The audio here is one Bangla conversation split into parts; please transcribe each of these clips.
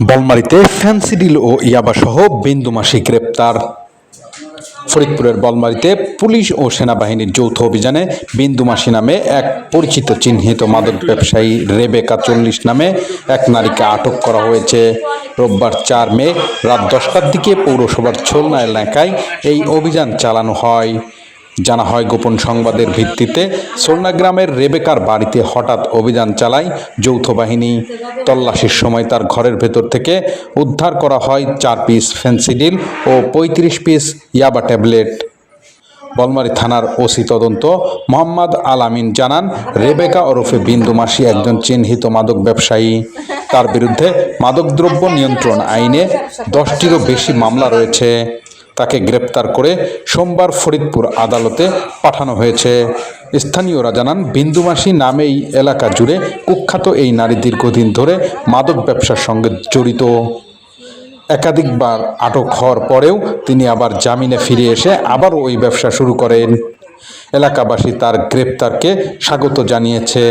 বলমারিতে ফ্যান্সিডিল ও ইয়াবাসহ বিন্দুমাসি গ্রেপ্তার। ফরিদপুরের বলমারিতে পুলিশ ও সেনাবাহিনীর যৌথ অভিযানে বিন্দুমাসি নামে এক পরিচিত চিহ্নিত মাদক ব্যবসায়ী রেবেকা চল্লিশ নামে এক নারীকে আটক করা হয়েছে। রোববার চার মে রাত দশটার দিকে পৌরসভার ছোলনা এলাকায় এই অভিযান চালানো হয়। জানা হয় গোপন সংবাদের ভিত্তিতে সোলনা গ্রামের রেবেকার বাড়িতে হঠাৎ অভিযান চালায় যৌথ বাহিনী। তল্লাশির সময় তার ঘরের ভেতর থেকে উদ্ধার করা হয় চার পিস ফেন্সিডিল ও পঁয়ত্রিশ পিস ইয়াবা ট্যাবলেট। বলমারি থানার ওসি তদন্ত, মোহাম্মদ আলামিন জানান, রেবেকা ওরফে বিন্দু মাসি একজন চিহ্নিত মাদক ব্যবসায়ী। তার বিরুদ্ধে মাদকদ্রব্য নিয়ন্ত্রণ আইনে দশটিরও বেশি মামলা রয়েছে। তাকে গ্রেপ্তার করে সোমবার ফরিদপুর আদালতে পাঠানো হয়েছে। স্থানীয়রা জানান, বিন্দুমাসি নামেই এলাকা জুড়ে কুখ্যাত এই নারী দীর্ঘদিন ধরে মাদক ব্যবসার সঙ্গে জড়িত। একাধিকবার আটক হওয়ার পরেও তিনি আবার জামিনে ফিরে এসে আবারও ওই ব্যবসা শুরু করেন। এলাকাবাসী তার গ্রেপ্তারকে স্বাগত জানিয়েছে।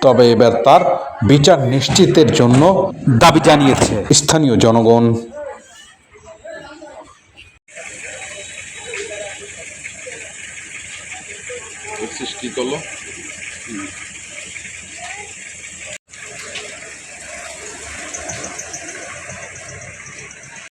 তবে এবার তার বিচার নিশ্চিতের জন্য দাবি জানিয়েছে। স্থানীয় জনগণ সৃষ্টি করল